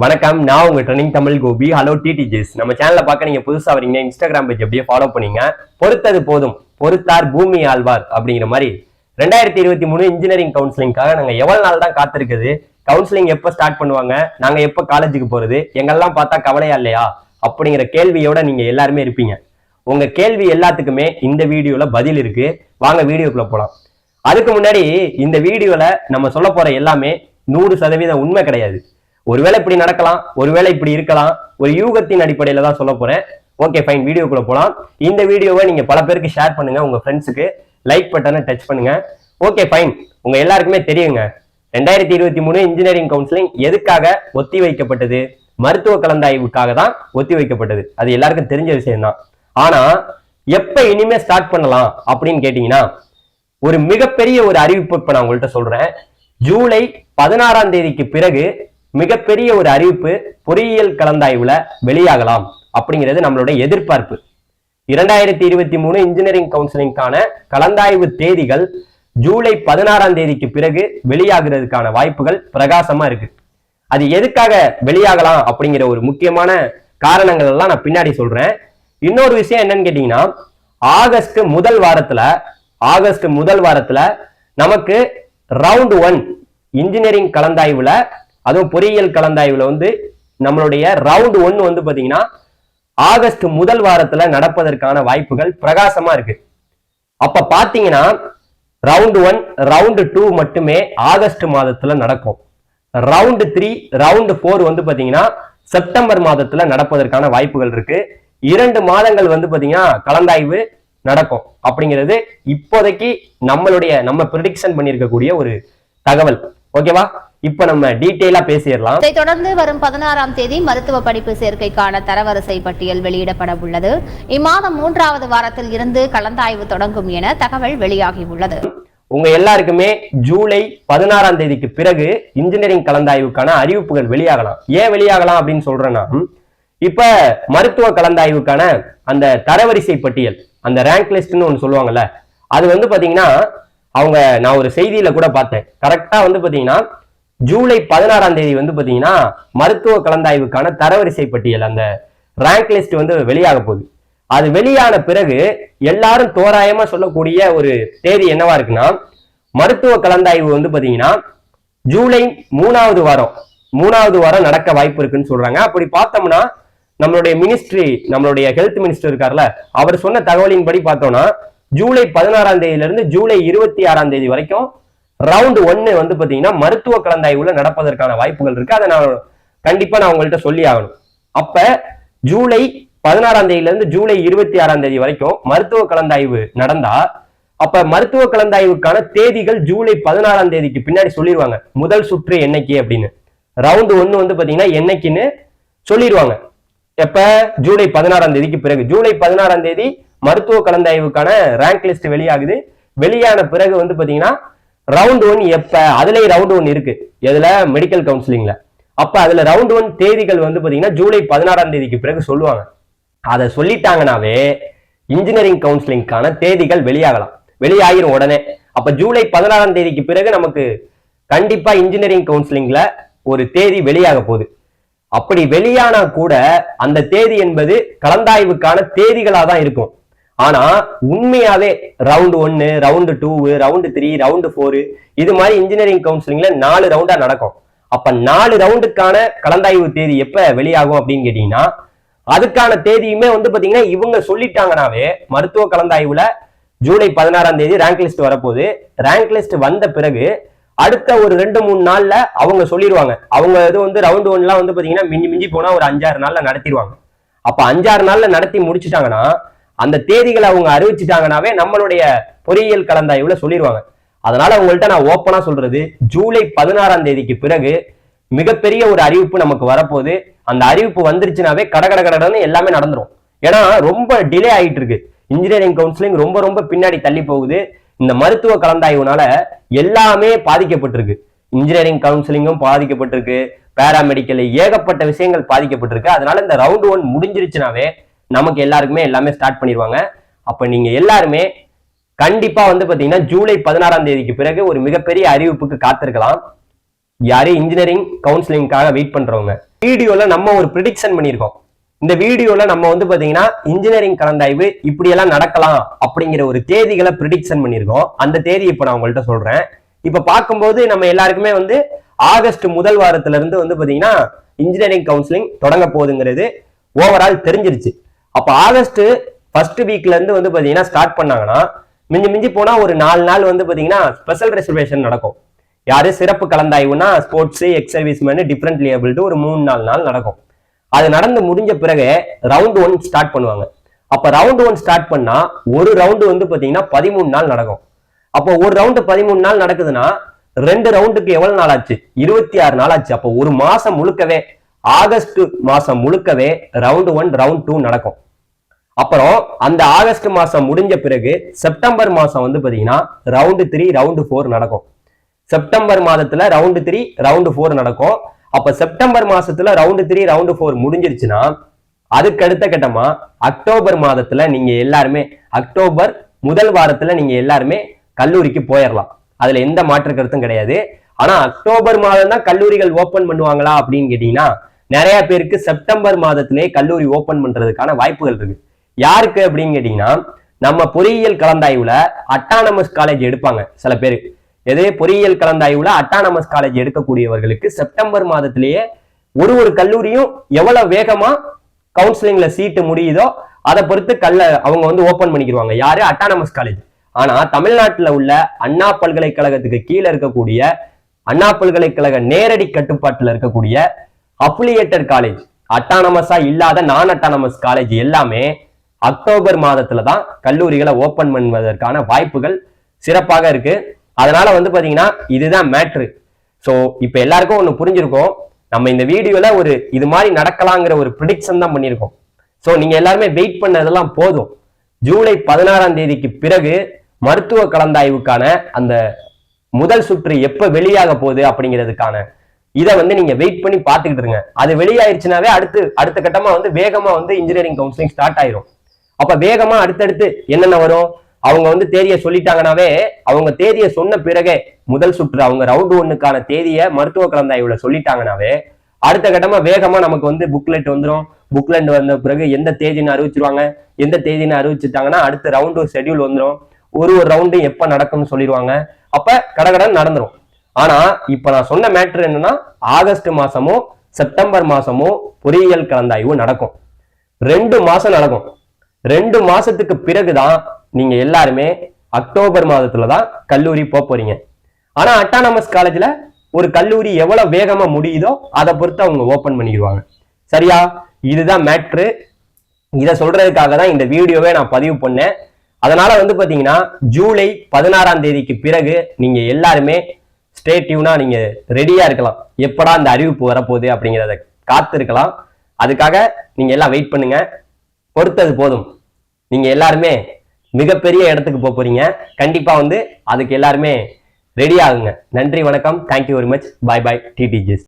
வணக்கம் நான் உங்க training Tamil Gopi hello TTGS நம்ம சேனலை பார்க்க நீங்க புதுசா வரீங்க இன்ஸ்டாகிராம் பேஜ் அப்படியே ஃபாலோ பண்ணீங்க. பொறுத்தது போதும். பொறுத்தார் பூமி ஆழ்வார் அப்படிங்கிற மாதிரி. ரெண்டாயிரத்தி இருபத்தி மூணு இன்ஜினியரிங் கவுன்சிலிங்காக நாங்க எவ்வளவு நாள் தான் காத்திருக்குது? கவுன்சிலிங் எப்போ ஸ்டார்ட் பண்ணுவாங்க? நாங்க எப்போ காலேஜுக்கு போறது? எங்கெல்லாம் பார்த்தா கவலையா இல்லையா? அப்படிங்கிற கேள்வியோட நீங்க எல்லாருமே இருப்பீங்க. உங்க கேள்வி எல்லாத்துக்குமே இந்த வீடியோல பதில் இருக்கு. வாங்க வீடியோக்குள்ள போலாம். அதுக்கு முன்னாடி இந்த வீடியோல நம்ம சொல்ல போற எல்லாமே நூறு சதவீதம் உண்மை கிடையாது. ஒருவேளை இப்படி நடக்கலாம் ஒருவேளை இப்படி இருக்கலாம் ஒரு யூகத்தின் அடிப்படையில தான் சொல்ல போறேன். ஓகே ஃபைன் வீடியோக்குள்ள போலாம். இந்த வீடியோவை நீங்க பல பேருக்கு ஷேர் பண்ணுங்க உங்க ஃப்ரெண்ட்ஸுக்கு லைக் பட்டனை டச் பண்ணுங்க. ஓகே ஃபைன் உங்க எல்லாருக்குமே தெரியுங்க. ரெண்டாயிரத்தி இருபத்தி மூணு இன்ஜினியரிங் கவுன்சிலிங் எதுக்காக ஒத்தி வைக்கப்பட்டது? மருத்துவ கலந்தாய்வுக்காக தான் ஒத்தி வைக்கப்பட்டது. அது எல்லாருக்கும் தெரிஞ்ச விஷயம் தான் ஆனா எப்ப இனிமே ஸ்டார்ட் பண்ணலாம் அப்படின்னு கேட்டீங்கன்னா ஒரு மிகப்பெரிய ஒரு அறிவிப்பு இப்ப நான் உங்கள்கிட்ட சொல்றேன். ஜூலை பதினாறாம் தேதிக்கு பிறகு மிகப்பெரிய ஒரு அறிவிப்பு பொறியியல் கலந்தாய்வுல வெளியாகலாம் அப்படிங்கிறது நம்மளுடைய எதிர்பார்ப்பு. இரண்டாயிரத்தி இருபத்தி மூணு இன்ஜினியரிங் கவுன்சிலிங்கான கலந்தாய்வு தேதிகள் ஜூலை பதினாறாம் தேதிக்கு பிறகு வெளியாகிறதுக்கான வாய்ப்புகள் பிரகாசமா இருக்கு. அது எதுக்காக வெளியாகலாம் அப்படிங்கிற ஒரு முக்கியமான காரணங்கள் எல்லாம் நான் பின்னாடி சொல்றேன். இன்னொரு விஷயம் என்னன்னு கேட்டீங்கன்னா ஆகஸ்ட் முதல் வாரத்துல ஆகஸ்ட் முதல் வாரத்துல நமக்கு ரவுண்ட் ஒன் இன்ஜினியரிங் கலந்தாய்வுல அதுவும் பொறியியல் கலந்தாய்வுல வந்து நம்மளுடைய ரவுண்ட் ஒன்னு வந்து பாத்தீங்கன்னா ஆகஸ்ட் முதல் வாரத்துல நடப்பதற்கான வாய்ப்புகள் பிரகாசமா இருக்கு. அப்ப பாத்தீங்கன்னா ரவுண்ட் ஒன் ரவுண்ட் டூ மட்டுமே ஆகஸ்ட் மாதத்துல நடக்கும். ரவுண்ட் த்ரீ ரவுண்ட் ஃபோர் வந்து பாத்தீங்கன்னா செப்டம்பர் மாதத்துல நடப்பதற்கான வாய்ப்புகள் இருக்கு. இரண்டு மாதங்கள் வந்து பாத்தீங்கன்னா கலந்தாய்வு நடக்கும். அப்படிங்கிறது இப்போதைக்கு நம்மளுடைய நம்ம ப்ரிடிக்ஷன் பண்ணியிருக்கக்கூடிய ஒரு தகவல். ஓகேவா இப்ப நம்ம டீட்டெயிலா பேசிடலாம். இதைத் தொடர்ந்து வரும் பதினாறாம் தேதி மருத்துவ படிப்பு சேர்க்கைக்கான தரவரிசை பட்டியல் வெளியிடப்பட உள்ளது. இம்மாதம் மூன்றாவது வாரத்தில் இருந்து கலந்தாய்வு தொடங்கும் என தகவல் வெளியாகியுள்ளது உங்க எல்லாருக்குமே ஜூலை பதினாறாம் தேதிக்கு பிறகு இன்ஜினியரிங் கலந்தாய்வுக்கான அறிவிப்புகள் வெளியாகலாம். ஏன் வெளியாகலாம் அப்படின்னு சொல்றேன்னா இப்ப மருத்துவ கலந்தாய்வுக்கான அந்த தரவரிசை பட்டியல் அந்த ரேங்க் லிஸ்ட்னு ஒன்று சொல்லுவாங்கல்ல அது வந்து பாத்தீங்கன்னா அவங்க நான் ஒரு செய்தியில கூட பார்த்தேன். கரெக்டா வந்து பாத்தீங்கன்னா ஜூலை பதினாறாம் தேதி வந்து பாத்தீங்கன்னா மருத்துவ கலந்தாய்வுக்கான தரவரிசை பட்டியல் அந்த ரேங்க் லிஸ்ட் வந்து வெளியாக போகுது. அது வெளியான பிறகு எல்லாரும் தோராயமா சொல்லக்கூடிய ஒரு தேதி என்னவா இருக்குன்னா மருத்துவ கலந்தாய்வு வந்து பாத்தீங்கன்னா ஜூலை மூணாவது வாரம். மூணாவது வாரம் நடக்க வாய்ப்பு இருக்குன்னு சொல்றாங்க. அப்படி பார்த்தோம்னா நம்மளுடைய மினிஸ்ட்ரி நம்மளுடைய ஹெல்த் மினிஸ்டர் இருக்கார்ல அவர் சொன்ன தகவலின்படி பார்த்தோம்னா ஜூலை பதினாறாம் தேதியிலிருந்து ஜூலை இருபத்தி ஆறாம் தேதி வரைக்கும் ரவுண்ட் ஒன்னு வந்து பாத்தீங்கன்னா மருத்துவ கலந்தாய்வுல நடப்பதற்கான வாய்ப்புகள் இருக்கு. அதை நான் கண்டிப்பா நான் உங்கள்கிட்ட சொல்லி ஆகணும். அப்ப ஜூலை பதினாறாம் தேதியில இருந்து ஜூலை இருபத்தி ஆறாம் தேதி வரைக்கும் மருத்துவ கலந்தாய்வு நடந்தா அப்ப மருத்துவ கலந்தாய்வுக்கான தேதிகள் ஜூலை பதினாறாம் தேதிக்கு பின்னாடி சொல்லிடுவாங்க முதல் சுற்று என்னைக்கு அப்படின்னு. ரவுண்டு ஒன்னு வந்து பாத்தீங்கன்னா என்னைக்குன்னு சொல்லிடுவாங்க எப்ப? ஜூலை பதினாறாம் தேதிக்கு பிறகு. ஜூலை பதினாறாம் தேதி மருத்துவ கலந்தாய்வுக்கான ரேங்க் லிஸ்ட் வெளியாகுது. வெளியான பிறகு வந்து பாத்தீங்கன்னா ரவுண்ட் ஒன் எப்ப? அதுலயே ரவுண்ட் ஒன் இருக்கு. எதுல? மெடிக்கல் கவுன்சிலிங்ல அப்ப அதுல ரவுண்ட் ஒன் தேதிகள் வந்து பாத்தீங்கன்னா ஜூலை பதினாறாம் தேதிக்கு பிறகு சொல்லுவாங்க. அதை சொல்லிட்டாங்கனாவே இன்ஜினியரிங் கவுன்சிலிங்கான தேதிகள் வெளியாகலாம். வெளியாகிரும் உடனே. அப்ப ஜூலை பதினாறாம் தேதிக்கு பிறகு நமக்கு கண்டிப்பா இன்ஜினியரிங் கவுன்சிலிங்ல ஒரு தேதி வெளியாக போகுது. அப்படி வெளியானா கூட அந்த தேதி என்பது கலந்தாய்வுக்கான தேதிகளாக தான் இருக்கும். ஆனா உண்மையாவே ரவுண்டு ஒன்னு round two round three round four இது மாதிரி இன்ஜினியரிங் கவுன்சிலிங்ல நாலு ரவுண்டா நடக்கும். அப்ப நாலு ரவுண்டுக்கான கலந்தாய்வு தேதி எப்ப வெளியாகும் அப்படின்னு கேட்டீங்கன்னா அதுக்கான தேதியுமே வந்து பாத்தீங்கன்னா இவங்க சொல்லிட்டாங்கனாவே மருத்துவ கலந்தாய்வுல ஜூலை பதினாறாம் தேதி ரேங்க் லிஸ்ட் வரப்போகுது. ரேங்க் லிஸ்ட் வந்த பிறகு அடுத்த ஒரு ரெண்டு மூணு நாள்ல அவங்க சொல்லிடுவாங்க. அவங்க இது வந்து ரவுண்ட் ஒன்லாம் வந்து பாத்தீங்கன்னா மிஞ்சி மிஞ்சி போனா ஒரு அஞ்சாறு நாள்ல நடத்திடுவாங்க. அப்ப அஞ்சாறு நாள்ல நடத்தி முடிச்சிட்டாங்கன்னா அந்த தேதிகளை அவங்க அறிவிச்சிட்டாங்கனாவே நம்மளுடைய பொறியியல் கலந்தாய்வுல சொல்லிடுவாங்க அதனால உங்கள்கிட்ட நான் ஓப்பனா சொல்றது ஜூலை பதினாறாம் தேதிக்கு பிறகு மிகப்பெரிய ஒரு அறிவிப்பு நமக்கு வரப்போகுது. அந்த அறிவிப்பு வந்துருச்சுனாவே கடகட கடன்னு எல்லாமே நடந்துரும். ஏன்னா ரொம்ப டிலே ஆயிட்டு இருக்கு இன்ஜினியரிங் கவுன்சிலிங் ரொம்ப ரொம்ப பின்னாடி தள்ளி போகுது. இந்த மருத்துவ கலந்தாய்வுனால எல்லாமே பாதிக்கப்பட்டிருக்கு. இன்ஜினியரிங் கவுன்சிலிங்கும் பாதிக்கப்பட்டிருக்கு. பேராமெடிக்கல் ஏகப்பட்ட விஷயங்கள் பாதிக்கப்பட்டிருக்கு. அதனால இந்த ரவுண்ட் ஒன் முடிஞ்சிருச்சுனாவே நமக்கு எல்லாருக்குமே எல்லாமே ஸ்டார்ட் பண்ணிடுவாங்க அப்போ நீங்கள் எல்லாருமே கண்டிப்பாக வந்து பார்த்தீங்கன்னா ஜூலை பதினாறாம் தேதிக்கு பிறகு ஒரு மிகப்பெரிய அறிவிப்புக்கு காத்திருக்கலாம். யாரையும் இன்ஜினியரிங் கவுன்சிலிங்காக வெயிட் பண்ணுறவங்க வீடியோவில் நம்ம ஒரு ப்ரிடிக்ஷன் பண்ணியிருக்கோம். இந்த வீடியோவில் நம்ம வந்து பார்த்தீங்கன்னா இன்ஜினியரிங் கலந்தாய்வு இப்படியெல்லாம் நடக்கலாம் அப்படிங்கிற ஒரு தேதிகளை ப்ரிடிக்ஷன் பண்ணியிருக்கோம். அந்த தேதி இப்போ நான் உங்கள்கிட்ட சொல்கிறேன் இப்போ பார்க்கும்போது நம்ம எல்லாருக்குமே வந்து ஆகஸ்ட் முதல் வாரத்திலிருந்து வந்து பார்த்தீங்கன்னா இன்ஜினியரிங் கவுன்சிலிங் தொடங்க போகுதுங்கிறது ஓவரால் தெரிஞ்சிருச்சு. அப்போ ஆகஸ்ட் ஃபர்ஸ்ட் வீக்ல இருந்து வந்து பாத்தீங்கன்னா ஸ்டார்ட் பண்ணாங்கன்னா மிஞ்சி மிஞ்சி போனா ஒரு நாலு நாள் வந்து பாத்தீங்கன்னா ஸ்பெஷல் ரிசர்வேஷன் நடக்கும். யாரு சிறப்பு கலந்தாய்வுனா sports ex service men differently abled ஒரு மூணு நாலு நாள் நடக்கும். அது நடந்து முடிஞ்ச பிறகு ரவுண்ட் ஒன் ஸ்டார்ட் பண்ணுவாங்க. அப்ப ரவுண்ட் ஒன் ஸ்டார்ட் பண்ணா ஒரு ரவுண்டு வந்து பாத்தீங்கன்னா பதிமூணு நாள் நடக்கும். அப்போ ஒரு ரவுண்டு பதிமூணு நாள் நடக்குதுன்னா ரெண்டு ரவுண்டுக்கு எவ்வளவு நாள் ஆச்சு? இருபத்தி ஆறு நாள் ஆச்சு. அப்போ ஒரு மாசம் முழுக்கவே ஆகஸ்ட் மாசம் முழுக்கவே ரவுண்ட் ஒன் ரவுண்ட் டூ நடக்கும். அப்புறம் அந்த ஆகஸ்ட் மாசம் முடிஞ்ச பிறகு செப்டம்பர் மாசம் வந்து பாத்தீங்கன்னா ரவுண்டு த்ரீ ரவுண்டு ஃபோர் நடக்கும். செப்டம்பர் மாதத்துல ரவுண்டு த்ரீ ரவுண்டு ஃபோர் நடக்கும். அப்ப செப்டம்பர் மாசத்துல ரவுண்டு த்ரீ ரவுண்டு ஃபோர் முடிஞ்சிருச்சுன்னா அதுக்கு அடுத்த கட்டமா அக்டோபர் மாதத்துல நீங்க எல்லாருமே அக்டோபர் முதல் வாரத்துல நீங்க எல்லாருமே கல்லூரிக்கு போயிடலாம் அதுல எந்த மாற்று கருத்தும் கிடையாது. ஆனா அக்டோபர் மாதம் தான் கல்லூரிகள் ஓபன் பண்ணுவாங்களா அப்படின்னு கேட்டீங்கன்னா நிறைய பேருக்கு செப்டம்பர் மாதத்திலே கல்லூரி ஓபன் பண்றதுக்கான வாய்ப்புகள் இருக்கு. யாருக்கு அப்படின்னு கேட்டீங்கன்னா நம்ம பொறியியல் கலந்தாய்வுல அட்டானமஸ் காலேஜ் எடுப்பாங்க சில பேர். எதே? பொறியியல் கலந்தாய்வுல அட்டானமஸ் காலேஜ் எடுக்கக்கூடியவர்களுக்கு செப்டம்பர் மாதத்திலேயே ஒரு ஒரு கல்லூரியும் எவ்வளவு வேகமா கவுன்சிலிங்ல சீட்டு முடியுதோ அதை பொறுத்து கல்ல அவங்க வந்து ஓபன் பண்ணிக்கிடுவாங்க யாரு? அட்டானமஸ் காலேஜ் ஆனா தமிழ்நாட்டுல உள்ள அண்ணா பல்கலைக்கழகத்துக்கு கீழே இருக்கக்கூடிய அண்ணா பல்கலைக்கழக நேரடி கட்டுப்பாட்டில் இருக்கக்கூடிய அப்ளியேட்டர் காலேஜ் அட்டானமஸா இல்லாத நான் அட்டானமஸ் காலேஜ் எல்லாமே அக்டோபர் மாதத்துல தான் கல்லூரிகளை ஓபன் பண்ணுவதற்கான வாய்ப்புகள் சிறப்பாக இருக்கு. அதனால வந்து பாத்தீங்கன்னா இதுதான் மேட்ரு ஸோ இப்ப எல்லாருக்கும் ஒன்று புரிஞ்சிருக்கோம். நம்ம இந்த வீடியோல ஒரு இது மாதிரி நடக்கலாங்கிற ஒரு ப்ரிடிக்ஷன் தான் பண்ணியிருக்கோம். ஸோ நீங்க எல்லாருமே வெயிட் பண்ணதெல்லாம் போதும். ஜூலை பதினாறாம் தேதிக்கு பிறகு மருத்துவ கலந்தாய்வுக்கான அந்த முதல் சுற்று எப்ப வெளியாக போகுது அப்படிங்கிறதுக்கான இதை வந்து நீங்க வெயிட் பண்ணி பார்த்துக்கிட்டு இருங்க. அது வெளியாயிருச்சுனாவே அடுத்து அடுத்த கட்டமா வந்து வேகமா வந்து இன்ஜினியரிங் கவுன்சிலிங் ஸ்டார்ட் ஆயிரும். அப்ப வேகமா அடுத்தடுத்து என்னென்ன வரும்? அவங்க வந்து தேதியை சொல்லிட்டாங்கனாவே அவங்க தேதியை சொன்ன பிறகே முதல் சுற்று அவங்க ரவுண்ட் ஒன்னுக்கான தேதியை மருத்துவ கலந்தாய்வுல சொல்லிட்டாங்கனாவே அடுத்த கட்டமா வேகமா நமக்கு வந்து புக்லெட் வந்துடும் புக்லெட் வந்த பிறகு எந்த தேதின்னு அறிவிச்சிருவாங்க. எந்த தேதின்னு அறிவிச்சிட்டாங்கன்னா அடுத்த ரவுண்டு ஷெட்யூல் வந்துடும் ஒரு ஒரு ரவுண்டு எப்ப நடக்கும்னு சொல்லிடுவாங்க அப்ப கடகடன் நடந்துரும். ஆனா இப்ப நான் சொன்ன மேட்ரு என்னன்னா ஆகஸ்ட் மாசமோ செப்டம்பர் மாசமோ பொறியியல் கலந்தாய்வு நடக்கும். ரெண்டு மாசம் நடக்கும். ரெண்டு மாசத்துக்கு பிறகுதான் நீங்க எல்லாருமே அக்டோபர் மாதத்துல தான் கல்லூரி போக போறீங்க. ஆனா அட்டானமஸ் காலேஜ்ல ஒரு கல்லூரி எவ்வளவு வேகமா முடியுதோ அதை பொறுத்து அவங்க ஓபன் பண்ணிடுவாங்க. சரியா? இதுதான் மேட்ரு இதை சொல்றதுக்காக தான் இந்த வீடியோவை நான் பதிவு பண்ணேன். அதனால வந்து பாத்தீங்கன்னா ஜூலை பதினாறாம் தேதிக்கு பிறகு நீங்க எல்லாருமே ஸ்டே டியூனா நீங்க ரெடியா இருக்கலாம். எப்படா அந்த அறிவிப்பு வரப்போகுது அப்படிங்கிறத காத்து இருக்கலாம் அதுக்காக நீங்க எல்லாம் வெயிட் பண்ணுங்க. பொறுத்தது போதும். நீங்க எல்லாருமே மிகப்பெரிய இடத்துக்கு போக போறீங்க. கண்டிப்பா வந்து அதுக்கு எல்லாருமே ரெடி ஆகுங்க. நன்றி வணக்கம். Thank you very much bye bye TTGS